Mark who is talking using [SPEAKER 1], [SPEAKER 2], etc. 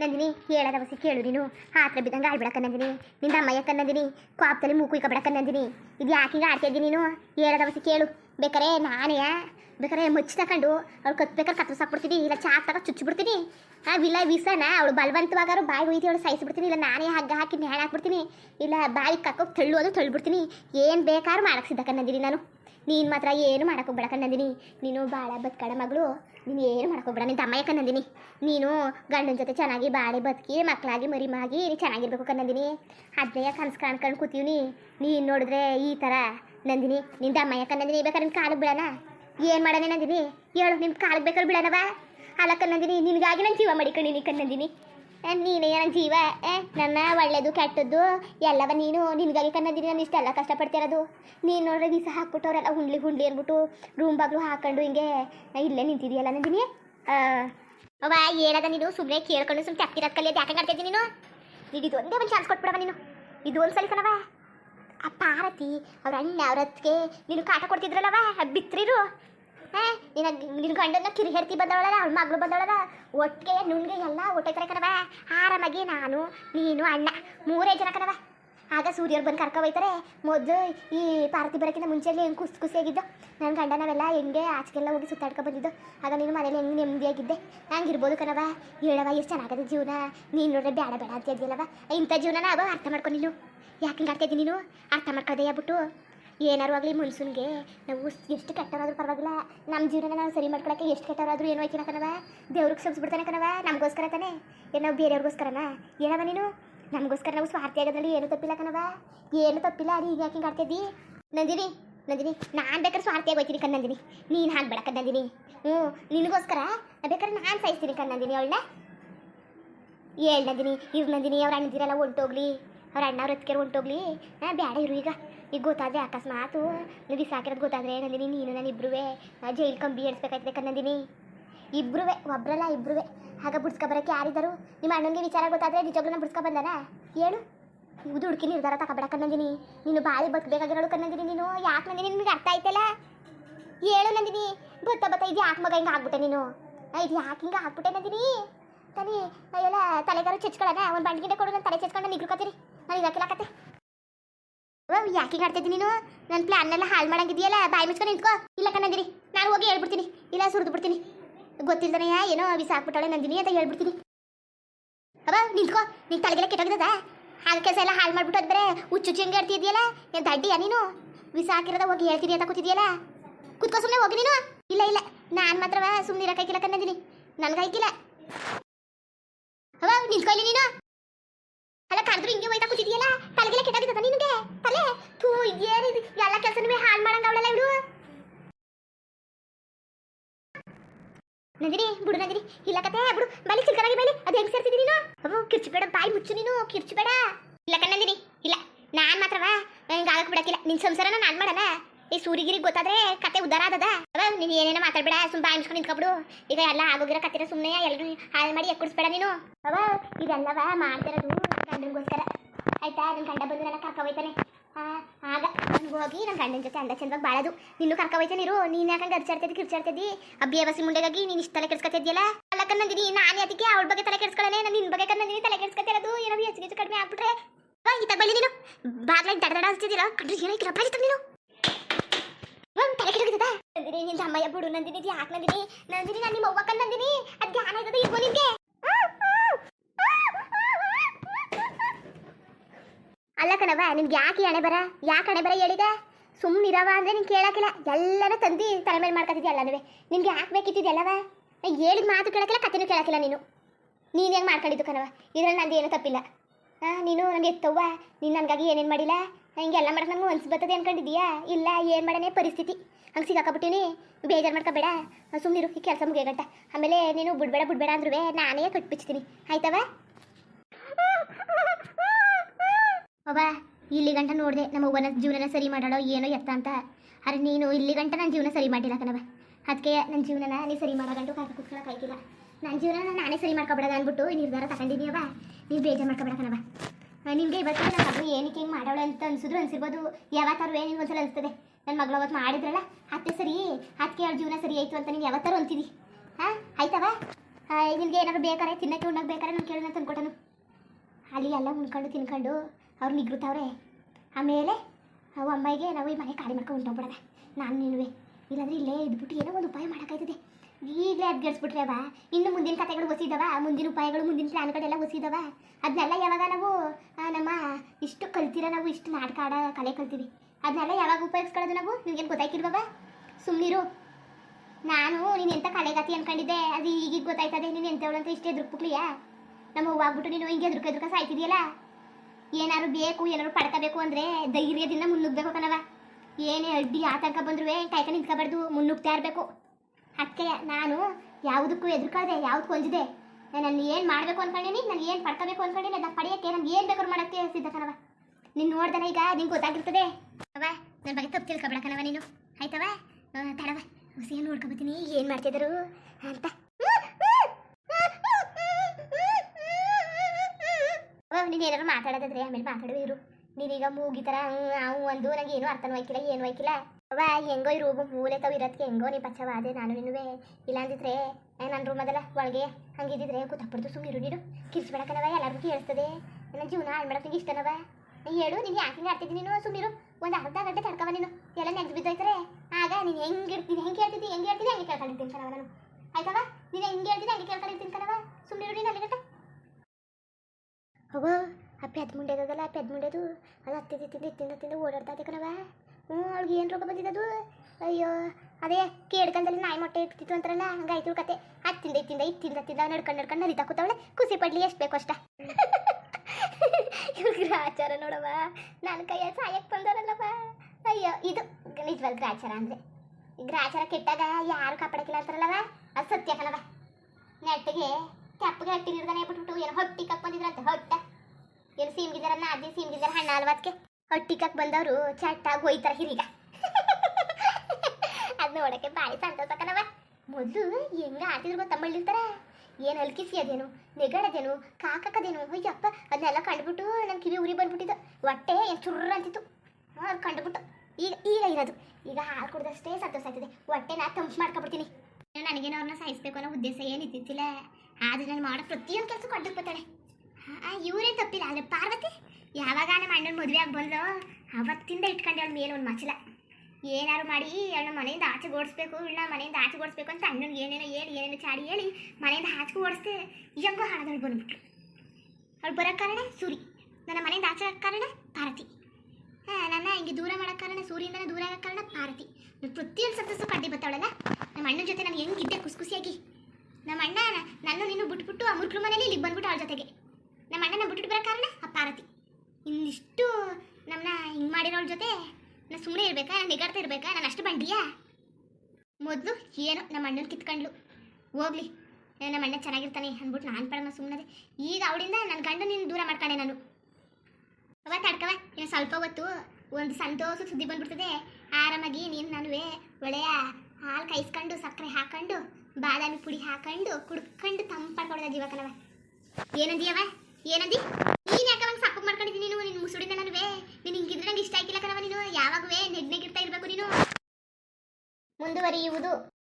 [SPEAKER 1] ನಂದಿನಿ ಹೇಳದ ಬಸಿ ಕೇಳು ನೀನು. ಹಾತ್ರ ಬಿದ್ದಂಗೆ ಆಡ್ಬಿಡಕ ನಂದಿನಿ. ನಿಂದ ಅಮ್ಮಯ್ಯಕ್ಕ ನಂದಿನಿ ಕ್ವಾಪ್ತಲ್ಲಿ ಮೂಕು ಇಕ್ಕಬಿಡಕ ನಂದಿನಿ. ಇದು ಯಾಕೆ ಹಿಂಗೆ ಆಡ್ತಿದ್ದೀನಿ ನೀನು? ಹೇಳದ ಬಸಿ ಕೇಳು. ಬೇಕಾರೆ ನಾನೇ ಬೇಕಾರೆ ಮುಚ್ಚಿ ತಕೊಂಡು ಅವ್ಳು ಕತ್ಬೇಕಾರೆ ಸಾಕ್ಬಿಡ್ತೀನಿ ಇಲ್ಲ ಚಾಕ್ ತಗ ಚುಚ್ಚಿಬಿಡ್ತೀನಿ ಆ, ಇಲ್ಲ ವಿಸನ, ಅವಳು ಬಲವಂತವಾಗಾರು ಬಾಯಿ ಒಯ್ದು ಅವಳು ಸಾಯಿಸ್ಬಿಡ್ತೀನಿ ಇಲ್ಲ ನಾನೇ ಹಗ್ಗ ಹಾಕಿ ನೇಣ ಹಾಕ್ಬಿಡ್ತೀನಿ, ಇಲ್ಲ ಬಾಯಿ ಕಕ್ಕೋಗಿ ತಳ್ಳುವುದು ತಳ್ಳಿಬಿಡ್ತೀನಿ ಏನು ಬೇಕಾದ್ರೂ ಮಾಡಕ್ಕೆ ಸಿದ್ಧಕ್ಕ ನಂದಿನಿ ನಾನು. ನೀನು ಮಾತ್ರ ಏನು ಮಾಡಕ್ಕೆ ಬಿಡಕ ನಂದಿನಿ. ನೀನು ಭಾಳ ಬದುಕಡ ಮಗಳು. ನೀನು ಏನು ಮಾಡ್ಕೊಬೇಡ ನಿನ್ನ ನಿನ್ನ ಯಾಕೆ ನಂದಿನಿ ನೀನು ಗಂಡನ ಜೊತೆ ಚೆನ್ನಾಗಿ ಬಾಳೆ ಬದುಕಿ ಮಕ್ಕಳಾಗಿ ಮರಿ ಮಾಗಿ ನೀನು ಚೆನ್ನಾಗಿರ್ಬೇಕು ಕನ್ನಂದಿನಿ. ಅದೇ ಕನ್ಸು ಕಾಣ್ಕೊಂಡು ಕೂತೀವಿ ನೀನು ನೋಡಿದ್ರೆ ಈ ಥರ ನಂದಿನಿ ನಿನ್ನ ತಮ್ಮಯ್ಯ ನಂದಿನಿ ಬೇಕಾದ್ರೆ ನಿನ್ನ ಕಾಲಿಗೆ ಬಿಡೋಣ ಏನು ಮಾಡೋಣ ನಂದಿನಿ? ಹೇಳು ನಿಮ್ಮ ಕಾಲಕ್ಕೆ ಬೇಕಾದ್ರೆ ಬಿಡೋಣವ ಅಲ್ಲ ಕನ್ನಂದಿನಿ, ನಿನಗಾಗಿ ನಾನು ಜೀವ ಮಡಿಕೊಂಡಿನಿ ಕನ್ನಂದಿನಿ. ನೀನೇ ನನ್ನ ಜೀವ ನನ್ನ ಒಳ್ಳೇದು ಕೆಟ್ಟದ್ದು, ಎಲ್ಲವ ನೀನು, ನಿನಗಾಗಿ ಕನ್ನದಿರಿ ನಾನು ಇಷ್ಟೆಲ್ಲ ಕಷ್ಟಪಡ್ತಿರೋದು. ನೀನು ನೋಡ್ರೆ ವೀಸ ಹಾಕ್ಬಿಟ್ಟವ್ರೆಲ್ಲ ಹುಂಡ್ಲಿ ಹುಂಡ್ಲಿ ಅಂದ್ಬಿಟ್ಟು ರೂಮ್ ಬಾಗ್ಲು ಹಾಕೊಂಡು ಹಿಂಗೆ ಇಲ್ಲೇ ನಿಂತಿದೆಯಲ್ಲ ನಂದಿನಿ? ಅವ ಏನದ ನೀನು? ಸುಮ್ಮನೆ ಕೇಳ್ಕೊಂಡು ಸುಮ್ಮನೆ ತಪ್ಪಿರೋದು ಕಲಿಯೋದು ಯಾಕೆ ಮಾಡ್ತಿದ್ದಿ ನೀನು ನೀನು? ಇದೊಂದೇ ಒಂದು ಚಾನ್ಸ್ ಕೊಟ್ಬಿಡವ ನೀನು. ಇದು ಒಂದು ಸಲ ಕಣವ ಆ ಪಾರತಿ ಅವ್ರ ಅಣ್ಣ ಅವ್ರ ಅತ್ತಿಗೆ ನೀನು ಕಾಟ ಕೊಡ್ತಿದ್ರಲ್ಲವ ಬಿತ್ರಿರು. ಹೇ, ನಿನ್ನ ನಿನ್ನ ಗಂಡನ ಕಿರಿ ಹೆರ್ತಿ ಬಂದವಳಲ್ಲ, ಅವಳ ಮಗಳು ಬಂದವಳಲ್ಲ. ಒಟ್ಟಿಗೆ ನುಣ್ಗೆ ಎಲ್ಲ ಒಟ್ಟೈತಾರೆ ಕಣವ ಆರಾಮಾಗಿ ನಾನು, ನೀನು, ಅಣ್ಣ ಮೂರೇ ಜನ ಕಣವ ಆಗ ಸೂರ್ಯರು ಬಂದು ಕರ್ಕೊ ಹೋಯ್ತಾರೆ. ಮೊದಲು ಈ ಪಾರ್ತಿ ಬರೋಕ್ಕಿಂತ ಮುಂಚೆಯಲ್ಲಿ ಹೆಂಗೆ ಕುಸ್ ಖುಷಿಯಾಗಿದ್ದು ನನ್ನ ಗಂಡನವೆಲ್ಲ ಹೆಂಗೆ ಆಚೆಗೆಲ್ಲ ಹೋಗಿ ಸುತ್ತಾಡ್ಕೊ ಬಂದಿದ್ದು. ಆಗ ನೀನು ಮನೇಲಿ ಹೆಂಗೆ ನೆಮ್ಮದಿಯಾಗಿದ್ದೆ. ಇರ್ಬೋದು ಕಣವ ಹೇಳವ ಎಷ್ಟು ಚೆನ್ನಾಗದ ಜೀವನ. ನೀನು ನೋಡ್ರೆ ಬೇಡ ಬೇಡ ಅಂತ ಇದೆಯಲ್ಲವ ಇಂಥ ಜೀವನನ ಅವ ಅರ್ಥ ಮಾಡ್ಕೊಂಡಿಲ್ಲ ಯಾಕೆ ಹಿಂಗೆ ಆಡ್ತಾ ಇದ್ದೀನಿ ನೀನು? ಅರ್ಥ ಮಾಡ್ಕೊಳ್ದೆ ಬಿಟ್ಟು ಏನಾರು ಆಗಲಿ ಮನ್ಸೂನ್ಗೆ, ನಾವು ಎಷ್ಟು ಕೆಟ್ಟವರಾದ್ರೂ ಪರವಾಗಿಲ್ಲ. ನಮ್ಮ ಜೀವನ ನಾವು ಸರಿ ಮಾಡ್ಕೊಳಕ್ಕೆ ಎಷ್ಟು ಕೆಟ್ಟವರಾದ್ರೂ ಏನು ಐತಿನ ಕಣವ ದೇವ್ರಿಗೆ ಸಬ್ಸ್ಬಿಡ್ತಾನೆ ಕಣವ ನಮಗೋಸ್ಕರ ತಾನೆ. ಏನು ನಾವು ಬೇರೆಯವ್ರಿಗೋಸ್ಕರನ? ಏನವ ನೀನು? ನಮಗೋಸ್ಕರ ನಾವು ಸ್ವಾರ್ಥಿ ಆಗೋದ್ರಲ್ಲಿ ಏನು ತಪ್ಪಿಲ್ಲ ಕಣವ ಏನು ತಪ್ಪಿಲ್ಲ, ಅದು ಈಗ ಯಾಕೆ ಹಿಂಗೆ ಆಡ್ತಿದ್ದಿ? ನಂದಿನಿ ನಂದಿನಿ, ನಾನು ಬೇಕಾದ್ರೆ ಸ್ವಾರ್ಥಿಯಾಗಿ ಹೋಯ್ತೀನಿ ಕಣ್ಣಂದಿನಿ ನೀನು ಹಾಕ್ಬೇಡ ಕಣ್ಣಂದಿನಿ ಹ್ಞೂ ನಿನಗೋಸ್ಕರ ಬೇಕಾದ್ರೆ ನಾನು ಸಾಯಿಸ್ತೀನಿ ಕಣ್ಣಂದಿನಿ ಅವಳನ್ನ. ಹೇಳ್ ನಂದಿನಿ ಇವ್ರು ನಂದಿನಿ, ಅವ್ರ ಅಣ್ಣದಿರೆಲ್ಲ ಹೊಂಟೋಗ್ಲಿ. ಅವ್ರ ಅಣ್ಣ ಅವ್ರ ಹತ್ಕೇರು ಹೊಂಟೋಗ್ಲಿ. ಹಾಂ ಬೇಡ ಇರು ಈಗ. ಈಗ ಗೊತ್ತಾದ್ರೆ ಅಕಸ್ಮಾತು ನೀವು ಬಿಸಾಕಿರೋದು ಗೊತ್ತಾದ್ರೆ ನಂದಿನಿ, ನೀನು, ನಾನು ಇಬ್ರುವೆ ಜೈಲ್ ಕಂಬಿ ಏಡ್ಸ್ಬೇಕಾಯ್ತದೆ ಕನ್ನಂದಿನಿ ಇಬ್ರುವೆ, ಒಬ್ರಲ್ಲ ಆಗ ಬಿಡ್ಸ್ಕೊ ಬರೋಕ್ಕೆ ಯಾರಿದ್ದರು? ನಿಮ್ಮ ಅಣ್ಣನಿಗೆ ವಿಚಾರ ಗೊತ್ತಾದ್ರೆ ನಿಜವಾಗ್ಲೂ ಬುಡ್ಸ್ಕೊ ಬಂದಾನ? ಹೇಳು ಇದು ಹುಡುಕಿ ನಿರ್ಧಾರ ತಗೋಬೇಡ ಕನ್ನಂದಿನಿ ನೀನು ಬಾಳಿ ಬದುಕಬೇಕಾಗಿರೋಳು ಕನ್ನಂದಿನಿ ನೀನು. ಯಾಕೆ ನಂದಿನಿ ನಿನಗೆ ಅರ್ಥ ಆಯ್ತಲ್ಲ? ಹೇಳು ನಂದಿನಿ. ಬತ್ತ ಬತ್ತ ಇದು ಯಾಕೆ ಮಗ ಹಿಂಗೆ ಆಗ್ಬಿಟ್ಟೆ ನೀನು? ಇದು ಯಾಕೆ ಹಿಂಗೆ ಆಗ್ಬಿಟ್ಟೆ ನಂದಿನಿ? ತನಿ ಎಲ್ಲ ತಲೆಗಾರು ಚಚ್ಕೊಳ್ಳೋಣ? ಒಂದು ಬಂಡಿಗಿಂದ ಕೊಡು, ನಾನು ತಲೆ ಚಚ್ಕೊಂಡು ನಿಗ್ರಕೋತೀರಿ ನಾನು ಇದಕ್ಕೆಲ್ಲ ಕತೆ. ಯಾಕೆ ಹಿಂಗೆ ಆಡ್ತಿದ್ದೀನಿ ನೀನು? ನನ್ನ ಪ್ಲಾನ್ನೆಲ್ಲ ಹಾಳು ಮಾಡಂಗಿದೆಯಲ್ಲ, ಬಾಯಿ ಮುಚ್ಕೊಂಡು ನಿಂತ್ಕೋ. ಇಲ್ಲ ಕಣ್ಣಂದಿರಿ ನಾನು ಹೋಗಿ ಹೇಳ್ಬಿಡ್ತೀನಿ. ಇಲ್ಲ ಸುರಿದು ಬಿಡ್ತೀನಿ. ಗೊತ್ತಿಲ್ದನೆ ಏನೋ ಬಿಸಿ ಹಾಕ್ಬಿಟ್ಟಾಳೆ ನಂದಿನಿ ಅಂತ ಹೇಳ್ಬಿಡ್ತೀನಿ. ಅವ ನಿಂತ್ಕೋ. ನಿನ್ ತಲೆಗೆಲ್ಲ ಕೆಟ್ಟೋಗಿದ ಹಾಗೆ ಕೆಲಸ ಎಲ್ಲ ಹಾಳು ಮಾಡ್ಬಿಟ್ಟು ಬೇರೆ ಹುಚ್ಚುಚ್ಚು ಹೆಂಗೆ ಆಡ್ತಿದ್ಯಲ್ಲ ಏನು ದಡ್ಡಿಯಾ ನೀನು? ಬಿಸ ಹಾಕಿರೋದ ಹೋಗಿ ಹೇಳ್ತೀನಿ ಅಂತ ಕೂತಿದ್ಯಲ್ಲ? ಕುತ್ಕೋ ಸುಮ್ಮನೆ ಹೋಗಿ ನೀನು. ಇಲ್ಲ ಇಲ್ಲ. ನಾನು ಮಾತ್ರವ ಸುಮ್ಮನೆ ಇರಕ್ಕಾಗಿಲ್ಲ ಕನ್ನದಿನಿ ನನ್ಗಾಯ್ಕಿಲ್ಲ ಅವ ನಿಂತ್ಕೊಳ್ಳಿ ನೀನು. ಅಲ್ಲ ಕರೆದ್ರು ಹಿಂಗೆ ಹೋಯ್ತಾ ಕೂತಿದ್ಯಲ್ಲ ತಲೆಗೆಲ್ಲ ಕೆಟ್ಟಾಗಿದ್ದದ ನಿನಗೆ? ತಲೆ? ಥೂ ಇದೇನಿದು ಎಲ್ಲ ಕೆಲಸನೂ ಹಾಳು ಮಾಡಂಗ ಅವಳಲ್ಲ ಇವ್ರು ನಂದಿನಿ, ಬಿಡು ನಂದಿನಿ. ಇಲ್ಲ ಕತೆ, ಬಿಡು. ಬಲಿ ಸಿಲ್ಕರಾಗಿ ಬಲಿ ಅದು ಹೆಂಗ್ ಸೇರ್ತಿದ್ದೀನಿ ನೀನು? ಅವು ಕಿರ್ಚಿಬೇಡ, ಬಾಯಿ ಮುಚ್ಚು ನೀನು. ಕಿರ್ಚಿಬೇಡ. ಇಲ್ಲ ಕಣ್ಣಂದಿನಿ ಇಲ್ಲ. ನಾನ್ ಮಾತ್ರವಾ. ನಂಗೆ ಆಗಕ್ಕೆ ಬಿಡಕ್ಕಿಲ್ಲ. ನಿನ್ ಸಂಸಾರನ ನಾನ್ ಮಾಡಲ್ಲ. ಈ ಸೂರಿಗಿರಿ ಗೊತ್ತಾದ್ರೆ ಕತೆ ಉದ್ದಾರ ಆದದ. ಅವ, ನೀನು ಏನೇನೋ ಮಾತಾಡ್ಬೇಡ ಸುಮ್ ಬಾಯಿ ಮುಚ್ಕೊಂಡು ನಿಂತ್ಕೊಬಿಡು ಈಗ ಎಲ್ಲ ಆಗೋಗಿರೋ ಕತೆನ ಸುಮ್ಮನೆ ಎಲ್ಲರೂ ಹಾಳು ಮಾಡಿ ಎಕ್ಕುಡಿಸ್ಬೇಡ ನೀನು. ಅವ, ಇದೆಲ್ಲವ ಮಾಡ್ತಿರೋದು. ಗಂಡನಿಗೋಸ್ಕರ ಆಯ್ತಾ? ನನ್ನ ಗಂಡ ಬಂದು ನನ್ನ ಕರ್ಕ ಹೋಯ್ತಾನೆ. ಆಗ ನನಗೆ ಹೋಗಿ ನನ್ನ ಗಂಡನ ಜೊತೆ ಅಂದ ಚಂದವಾಗಿ ಬಾಳದು. ನಿನ್ನೂ ಕರ್ಕ ಹೋಯ್ತಾನೆ ಇರು. ನೀನು ಯಾಕಂಗೆ ಅರ್ಚಾಡ್ತಿದ್ದಿ ಕಿರ್ಚಾಡ್ತಿದ್ದಿ? ಅಬ್ಬಿಯ ಮುಂಡೆಗಾಗಿ ನೀನು ಇಷ್ಟು ತಲೆ ಕೆಡ್ಸ್ಕೊತಿದ್ಯಲ್ಲ? ಅಲ್ಲ ಕಂದಿನಿ ನಾನು ಅದಕ್ಕೆ ಅವಳ ಬಗ್ಗೆ ತಲೆ ಕೆಡ್ಸ್ಕೊಳ್ಳೋಣ ನಾನು ನಿನ್ನ ಬಗ್ಗೆ ಕನ್ನಂದಿನಿ ತಲೆ ಕೆಡ್ಸ್ಕೊತಿರೋದು ಏನೋ ಹೆಚ್ಚು ಹೆಚ್ಚು ಕಡಿಮೆ ಆಗ್ಬಿಟ್ರೆ. ಬಾ ಈ ಬಳಿ ನೀನು. ಬಾಗ್ಲಾಗ ದಡ ದಡ ಅನ್ಸ್ತಿದ್ದೀರ? ಕಂಡ್ರೆ ಏನೈತಿ ರಪ್ಪ ನೀನು. ಹ್ಮ್, ತಲೆ ಕೆಡೋಗಿದ್ದದ ನಂದಿನಿ ನಿನ್ನ ಅಮ್ಮಯ್ಯ ಬಿಡು. ನಂದಿನಿ ಯಾಕೆ ನಂದಿನಿ? ನಂದಿನಿ ನಾನು ನಿಮ್ಮ ಅವ್ವಕ್ಕ ನಂದಿನಿ ಅದು ಜ್ಞಾನ ಇದ್ದದ ಇರ್ಬೋ ನಿನ್ಗೆ ಅಲ್ಲ ಕಣವ ನಿನ್ಗೆ ಯಾಕೆ ಹಣೆ ಬರ? ಯಾಕೆ ಹಣೆ ಬರ ಹೇಳಿದ? ಸುಮ್ಮನಿರವ ಅಂದರೆ ನೀನು ಕೇಳೋಕ್ಕಿಲ್ಲ. ಎಲ್ಲನೂ ತಂದು ತಲೆ ಮೇಲೆ ಮಾಡ್ಕೊತಿದ್ಯ ಎಲ್ಲನೂ ನಿನ್ಗೆ ಯಾಕೆ ಬೇಕಿತ್ತಿದೆಯಲ್ಲವ? ಹೇಳಿದ ಮಾತು ಕೇಳೋಕ್ಕಿಲ್ಲ ಕತೆನೂ ಕೇಳೋಕ್ಕಿಲ್ಲ ನೀನು. ನೀನು ಹೆಂಗೆ ಮಾಡ್ಕೊಂಡಿದ್ದು ಕಣವ ಇದ್ರಲ್ಲಿ ನಂದು ಏನೂ ತಪ್ಪಿಲ್ಲ. ಹಾಂ ನೀನು ನನಗೆ ಎತ್ತವ್ವ. ನೀನು ನನಗಾಗಿ ಏನೇನು ಮಾಡಿಲ್ಲ? ಹಿಂಗೆಲ್ಲ ಮಾಡಕ್ಕೆ ನಂಗೆ ಮನ್ಸು ಬರ್ತದೆ ಅನ್ಕೊಂಡಿದ್ದೀಯಾ? ಇಲ್ಲ, ಏನು ಮಾಡನೇ ಪರಿಸ್ಥಿತಿ. ಹಂಗೆ ಸಿಗಾಕಬಿಟ್ಟಿನಿ ಬೇಜಾರು ಮಾಡ್ಕೋಬೇಡ. ಸುಮ್ಮನಿರು ಈ ಕೆಲಸ ಮುಗಿಯಗಂಟ ಆಮೇಲೆ ನೀನು ಬಿಡ್ಬೇಡ ಬಿಡ್ಬೇಡ ಅಂದ್ರೂ ನಾನೇ ಕಟ್ಬಿಚ್ತೀನಿ ಆಯ್ತವ? ಅವ್ವ ಇಲ್ಲಿ ಗಂಟ ನೋಡಿದೆ ನಮ್ಮ ಒಬ್ಬನ ಜೀವನನ ಸರಿ ಮಾಡಾಳೋ ಏನೋ ಎತ್ತ ಅಂತ. ಅರೆ ನೀನು ಇಲ್ಲಿ ಗಂಟ ನನ್ನ ಜೀವನ ಸರಿ ಮಾಡಿಲ್ಲ ಕಣವ ಅದಕ್ಕೆ ನನ್ನ ಜೀವನನ ನೀ ಸರಿ ಮಾಡೋ ಗಂಟು ಕಾಕ ಆಯ್ತಿಲ್ಲ. ನನ್ನ ಜೀವನ ನಾನೇ ಸರಿ ಮಾಡ್ಕೊಬೇಡ ಅಂದ್ಬಿಟ್ಟು ನಿರ್ಧಾರ ತಗೊಂಡಿದ್ದೀಯವ ನೀವು ಬೇಜಾರು ಮಾಡ್ಕೊಬೇಡ ಕಣವ ನಿಮಗೆ ಇವತ್ತು ನನ್ನ ಮಗಳು ಏನಕ್ಕೆ ಹಿಂಗೆ ಮಾಡೋಳು ಅಂತ ಅನ್ಸಿದ್ರು ಅನ್ಸಿರ್ಬೋದು. ಯಾವತ್ತಾರು ಏನು ಒಂದ್ಸಲ ಅನಿಸ್ತದೆ. ನನ್ನ ಮಗಳು ಅವತ್ತು ಮಾಡಿದ್ರಲ್ಲ, ಅತ್ತೆ ಸರಿ ಅದಕ್ಕೆ ಅವ್ರ ಜೀವನ ಸರಿ ಆಯ್ತು ಅಂತ ನೀನು ಯಾವತ್ತಾರು ಅಂತೀವಿ ಹಾಂ ಆಯ್ತವ ನಿಮಗೆ ಏನಾದ್ರು ಬೇಕಾರೆ ತಿನ್ನಕ್ಕೆ ಉಣ್ಣಕ್ಕೆ ಬೇಕಾರೆ ನಾನು ಕೇಳೋಣ ತಂದ್ಕೊಟ್ಟನು. ಅಲ್ಲಿ ಎಲ್ಲ ಉಣ್ಕೊಂಡು ತಿನ್ಕೊಂಡು ಅವ್ರು ನಿಗ್ರುತ್ತವ್ರೆ ಆಮೇಲೆ ಅಮ್ಮಗೆ ನಾವು ಈ ಮನೆ ಖಾಲಿ ಮಾಡ್ಕೊಂಡು ಹೊಂಟೋಗ್ಬಿಡೋಣ ನಾನು ನಿಲ್ವೆ ಇಲ್ಲಾಂದ್ರೆ ಇಲ್ಲೇ ಇದ್ಬಿಟ್ಟು ಏನೋ ಒಂದು ಉಪಾಯ ಮಾಡೋಕ್ಕಾಯ್ತದೆ. ಈಗಲೇ ಅದ್ಗೆಡ್ಸ್ಬಿಟ್ರೆ ಅವ ಇನ್ನು ಮುಂದಿನ ಕತೆಗಳು ಹೊಸಿದವ ಮುಂದಿನ ಉಪಾಯಗಳು, ಮುಂದಿನ ಪ್ಲಾನ್ಗಳೆಲ್ಲ ಹೊಸಿದವ ಅದನ್ನೆಲ್ಲ ಯಾವಾಗ ನಾವು ನಮ್ಮ ಇಷ್ಟು ಕಲ್ತಿರ ನಾವು ಇಷ್ಟು ನಾಟಕ ಆಡೋ ಕಲೆ ಕಲ್ತೀವಿ. ಅದನ್ನೆಲ್ಲ ಯಾವಾಗ ಉಪಯೋಗಿಸ್ಕೊಳ್ಳೋದು ನಾವು? ನಿಮ್ಗೇನು ಗೊತ್ತಾಯ್ತಿಲ್ವವ ಸುಮ್ಮನಿರು ನಾನು ನೀನು ಎಂಥ ಕಲೆಗಾತಿ ಅನ್ಕೊಂಡಿದ್ದೆ? ಅದು ಈಗೀಗ ಗೊತ್ತಾಯ್ತದೆ. ನೀನು ಎಂಥವಳು ಅಂತ ಇಷ್ಟೇ ಎದುರುಕ್ಲಿಯಾ ನಮ್ಮ ಅವ್ವ ಆಗ್ಬಿಟ್ಟು ನೀನು ಹಿಂಗೆ ಎದುರುಕ ಎದುರುಕ ಸಾಯ್ತಿದೆಯಲ್ಲ? ಏನಾದ್ರು ಬೇಕು ಏನಾದ್ರು ಪಡ್ಕೋಬೇಕು ಅಂದರೆ ಧೈರ್ಯದಿಂದ ಮುನ್ನುಗ್ಬೇಕು ಕಣವ ಏನೇ ಅಡ್ಡಿ ಆತಂಕ ಬಂದ್ರು ಕಾಯ್ಕ ನಿಂತ್ಕೋಬಾರ್ದು, ಮುನ್ನುಗ್ತಾ ಇರಬೇಕು. ಅದಕ್ಕೆ ನಾನು ಯಾವುದಕ್ಕೂ ಎದುರ್ಕೊಳ್ಳದೆ ಯಾವ್ದು ಹೊಂದಿದೆ ನಾನು ಏನು ಮಾಡಬೇಕು ಅನ್ಕೊಂಡೀನಿ, ನಾನು ಏನು ಪಡ್ಕೋಬೇಕು ಅನ್ಕೊಂಡೀನಿ ಅದ ಪಡೆಯೋಕ್ಕೆ ನನ್ಗೆ ಏನು ಬೇಕಾದ್ರು ಮಾಡಕ್ಕೆ ಸಿದ್ಧ ಕಣವ ನೀನು ನೋಡ್ದನ ಈಗ, ನಿಂಗೆ ಗೊತ್ತಾಗಿರ್ತದೆ. ಅವ ನನ್ನ ಬಗ್ಗೆ ತಪ್ಪು ತಿಳ್ಕೊಬೇಡ ಕಣವ ನೀನು. ಆಯ್ತವ ತಡವ ಹುಸಿಯನ್ನು ನೋಡ್ಕೊಬತ್ತೀನಿ ಏನು ಮಾಡ್ತಿದ್ರು ಅಂತ. ನೀನು ಏನಾದ್ರು ಮಾತಾಡೋದಾದ್ರೆ ಆಮೇಲೆ ಮಾತಾಡುವೆ ಇರು. ನೀನೀಗ ಮೂಗಿತರ ಅವು ಒಂದು ನಂಗೆ ಏನು ಅರ್ಥನೂ ಆಯ್ಕಿಲ್ಲ, ಏನು ಆಯ್ಕಿಲ್ಲ. ಅವ ಹೆಂಗೋ ಈ ರೂಮು ಮೂಲೆ ತಾವು ಹೆಂಗೋ ನೀ ಪಚ್ಚವಾದೆ, ನಾನು ನಿನ್ನುವೆ. ಇಲ್ಲ ಅಂದಿದ್ರೆ ನನ್ನ ರೂಮ್ ಅದಲ್ಲ, ಒಳಗೆ. ಹಂಗಿದ್ದಿದ್ರೆ ಕೂತಾಕ್ಬಿಡ್ತು ಸುಮ್ಮನಿರು ನೀನು. ಕಿರ್ಸ್ಬೇಡ ಕಣವ ಎಲ್ಲರಿಗೂ ಕೇಳಿಸ್ತದೆ. ನನ್ನ ಜೀವನ ಹಾಳು ಮಾಡೋಕೆ ಇಷ್ಟನವ ಹೇಳು, ನೀನು ಯಾಕೆ ಹಿಂಗೆ ಆಡ್ತಿದ್ದಿ ನೀನು? ಸುಮ್ಮನಿರು ಒಂದು ಅರ್ಧ ಗಂಟೆ ತಡ್ಕವ ನೀನು. ಎಲ್ಲ ನೆಗ್ದು ಬಿದ್ದೋಯ್ತಾರೆ. ಆಗ ನೀನು ಹೆಂಗೆ ಇರ್ತೀನಿ ಹೆಂಗೆ ಹೇಳ್ತಿದ್ದಿ ಹೆಂಗೆ ಹೇಳ್ತಿದ್ದೆ? ಹಂಗೆ ಕೇಳ್ಕೊಂಡಿರ್ತೀನಿ ಕಣವ ನಾನು. ಆಯ್ತವ ನೀನು ಹೆಂಗೆ ಹೇಳ್ತಿದ್ದೆ? ಹಂಗೆ ಕೇಳ್ಕೊಂಡಿರ್ತೀನಿ ಕಣವ ಸುಮ್ಮನಿರು ನೀನು ಅಲ್ಲಿ ಗಂಟೆ ಹೋಗೋ. ಆ ಪೆದ್ ಮುಂಡೆದಲ್ಲ ಆ ಪೆದ್ ಮುಂಡೆದು ಅದು ಹತ್ತಿದ್ದು ತಿಂದು ತಿಂದು ತಿಂದು ಓಡಾಡ್ತಾ ಇದೆ ಕಣವ ಹ್ಞೂ, ಅವ್ಳಿಗೆ ಏನು ರೋಗ ಬಂದಿದ್ದದು ಅಯ್ಯೋ, ಅದೇ ಕೇಳ್ಕಂದಲ್ಲಿ ನಾಯಿ ಮೊಟ್ಟೆ ಇಟ್ಟಿತ್ತು ಅಂತಾರಲ್ಲ ಹಂಗಾಯ್ತು ಕತೆ. ಅದು ತಿಂದ ತಿಂದ ತಿಂದ ತಿಂದ ನಡ್ಕೊಂಡು ನಡ್ಕೊಂಡು ನರಿತಾ ಕೂತವಳೆ. ಖುಷಿ ಪಡ್ಲಿ, ಎಷ್ಟು ಬೇಕು ಅಷ್ಟ. ಇವ್ರ ಗ್ರಾಚಾರ ನೋಡವ ನನ್ನ ಕೈಯ ಸಾಯಕ್ಕೆ ಬಂದವರಲ್ಲವ ಅಯ್ಯೋ, ಇದು ನಿಜವಾದ ಗ್ರಾಚಾರ ಅಂದರೆ. ಗ್ರಾಚಾರ ಕೆಟ್ಟಾಗ ಯಾರು ಕಾಪಾಡಕ್ಕಿಲ್ಲ ಅಂತಾರಲ್ಲವ ಅದು ಸತ್ಯ ಕಣವ ನೆಟ್ಟಿಗೆ ತೆಪ್ಪಗೆ ಹಟ್ಟಿ ಬಿಟ್ಟು ಬಿಟ್ಬಿಟ್ಟು ಏನು ಹೊಟ್ಟಿ ಕಪ್ಪ ಬಂದಿದ್ರಂತೆ, ಹೊಟ್ಟ. ಏನು ಸೀಮ್ಗಿದಾರನ್ನ ಅದೇ ಸೀಮ್ಗಿದಾರ ಹಣ್ಣ ಅಲ್ವತ್ಕೆ ಹೊಟ್ಟಿ ಕಕ್ ಬಂದವರು ಚಟ್ಟಾಗಿ ಹೋಯ್ತಾರ ಹಿರಿಗ ಅದ್ ನೋಡಕ್ಕೆ ಬಾಯಿ ಸಂತೋಷ ಕಣವ ಮೊದಲು ಹೆಂಗ ಆಡ್ತಿದ್ರು ಗೊತ್ತ ಮಳ್ಳಿರ್ತಾರ? ಏನು ಅಲ್ಕಿಸಿ ಅದೇನು ನೆಗಡದೇನು ಕಾಕಕ್ಕದೇನು ಅಯ್ಯಪ್ಪ ಅದನ್ನೆಲ್ಲ ಕಂಡುಬಿಟ್ಟು ನನ್ನ ಕಿವಿ ಉರಿ ಬಂದ್ಬಿಟ್ಟಿದ್ದು. ಹೊಟ್ಟೆ ಏನು ಚುರ್ರ ಅಂತಿತ್ತು. ಕಂಡುಬಿಟ್ಟು ಈಗ ಈಗ ಇರೋದು. ಈಗ ಹಾಲು ಕುಡ್ದಷ್ಟೇ ಸಂತೋಷ ಆಯ್ತದೆ ಹೊಟ್ಟೆನ ತಂಪು ಮಾಡ್ಕೊಬಿಡ್ತೀನಿ. ನನಗೇನು ಅವ್ರನ್ನ ಸಾಯಿಸ್ಬೇಕು ಅನ್ನೋ ಉದ್ದೇಶ ಏನಿದ್ದಿತ್ತಿಲ್ಲ ಆದ್ರೆ ನಾನು ಮಾಡೋ ಪ್ರತಿಯೊಂದು ಕೆಲಸ ಕೊಟ್ಟು ಬರ್ತಾಳೆ. ಇವರೇ ತಪ್ಪಿಲ್ಲ. ಆದರೆ ಪಾರ್ವತಿ, ಯಾವಾಗ ನಮ್ಮ ಅಣ್ಣನ ಮದುವೆ ಆಗಿ ಬಂದೋ ಅವತ್ತಿಂದ ಇಟ್ಕೊಂಡೆ ಅವಳ ಮೇಲೆ ಒಂದು ಮಚಲ. ಏನಾರು ಮಾಡಿ ಅವಳನ್ನ ಮನೆಯಿಂದ ಆಚೆ ಓಡಿಸ್ಬೇಕು ಇಲ್ಲ ಮನೆಯಿಂದ ಆಚೆ ಓಡಿಸ್ಬೇಕು ಅಂತ ಅಣ್ಣನಿಗೆ ಏನೇನೋ ಹೇಳಿ, ಏನೇನೋ ಚಾಡಿ ಹೇಳಿ ಮನೆಯಿಂದ ಆಚೆ ಓಡಿಸ್ದೆ ಹೆಂಗೋ ಹಣದಳು ಬಂದ್ಬಿಟ್ರು ಅವಳು ಬರೋ ಕಾರಣ ಸೂರಿ. ನನ್ನ ಮನೆಯಿಂದ ಆಚೆ ಕಾರಣ ಪಾರ್ವತಿ. ಹಾಂ ನನ್ನ ಹಿಂಗೆ ದೂರ ಮಾಡೋ ಕಾರಣ ಸೂರ್ಯದಿಂದ ದೂರ ಆಗೋ ಕಾರಣ ಪಾರ್ವತಿ. ನಾನು ಪ್ರತಿಯೊಂದು ಸಕ್ಸಸ್ಸು ಕಡ್ಡಿ ಬರ್ತಾವಳಲ್ಲ ನಮ್ಮ ಅಣ್ಣನ ಜೊತೆ ನಾನು ಹೆಂಗಿದ್ದೆ ಖುಷಿ ಖುಷಿಯಾಗಿ ನಮ್ಮ ಅಣ್ಣ ನನ್ನ ನೀನು ಬಿಟ್ಬಿಟ್ಟು ಆ ಮನೇಲಿ ಇಲ್ಲಿಗೆ ಬಂದ್ಬಿಟ್ಟು ಅವಳ ಜೊತೆಗೆ. ನಮ್ಮ ಅಣ್ಣನ ಬಿಟ್ಟು ಬರೋ ಕಾರಣ ಆ ಪಾರ್ವತಿ ಇನ್ನಿಷ್ಟು ನಮ್ಮನ್ನ ಹಿಂಗೆ ಮಾಡಿರೋಳ ಜೊತೆ ನಾನು ಸುಮ್ಮನೆ ಇರಬೇಕಾ? ನಾನು ನಿಗಾಡ್ತಾ ಇರಬೇಕಾ? ನಾನು ಅಷ್ಟು ಬಂಡಿಯಾ ಮೊದಲು ಏನೋ ನಮ್ಮ ಅಣ್ಣನ ಕಿತ್ಕೊಂಡ್ಲು. ಹೋಗ್ಲಿ. ನಮ್ಮ ಅಣ್ಣ ಚೆನ್ನಾಗಿರ್ತಾನೆ ಅಂದ್ಬಿಟ್ಟು ನಾನು ಪಡಮ್ಮ ಸುಮ್ಮನೆ ಈಗ ಅವಳಿಂದ ನನ್ನ ಗಂಡ ನಿನ್ನ ದೂರ ಮಾಡ್ಕೊಂಡೆ ನಾನು. ಅವತ್ತು ತಡ್ಕವ ಇನ್ನು ಸ್ವಲ್ಪ ಹೊತ್ತು ಒಂದು ಸಂತೋಷ ಸುದ್ದಿ ಬಂದ್ಬಿಡ್ತದೆ. ಆರಾಮಾಗಿ ನೀನು ನಾನುವೆ ಒಳ್ಳೆಯ ಹಾಲು ಕಾಯಿಸ್ಕೊಂಡು, ಸಕ್ಕರೆ ಹಾಕೊಂಡು, ಬಾದಾಮಿ ಪುಡಿ ಹಾಕೊಂಡು, ಕುಡ್ಕೊಂಡು ತಂಪಾಡ್ಕೊಳ್ದ ಜೀವ ಕಣವ ಏನಂದಿಯವ ಏನಂದಿ? ನೀನು ಯಾಕವಾಗ ಸಪ್ಪಗೆ ಮಾಡ್ಕೊಂಡಿದ್ದೀನಿ ನೀನು? ನಿನ್ನ ಮುಸುಡಿನ ನನ್ನುವೆ ನೀನು ಹಿಂಗಿದ್ರೆ ನಂಗೆ ಇಷ್ಟ ಆಗಿಲ್ಲ ಕಣವ ನೀನು. ಯಾವಾಗವೇ ನೆಡ್ನೆಗಿರ್ತಾ ಇರಬೇಕು ನೀನು. ಮುಂದುವರಿಯುವುದು.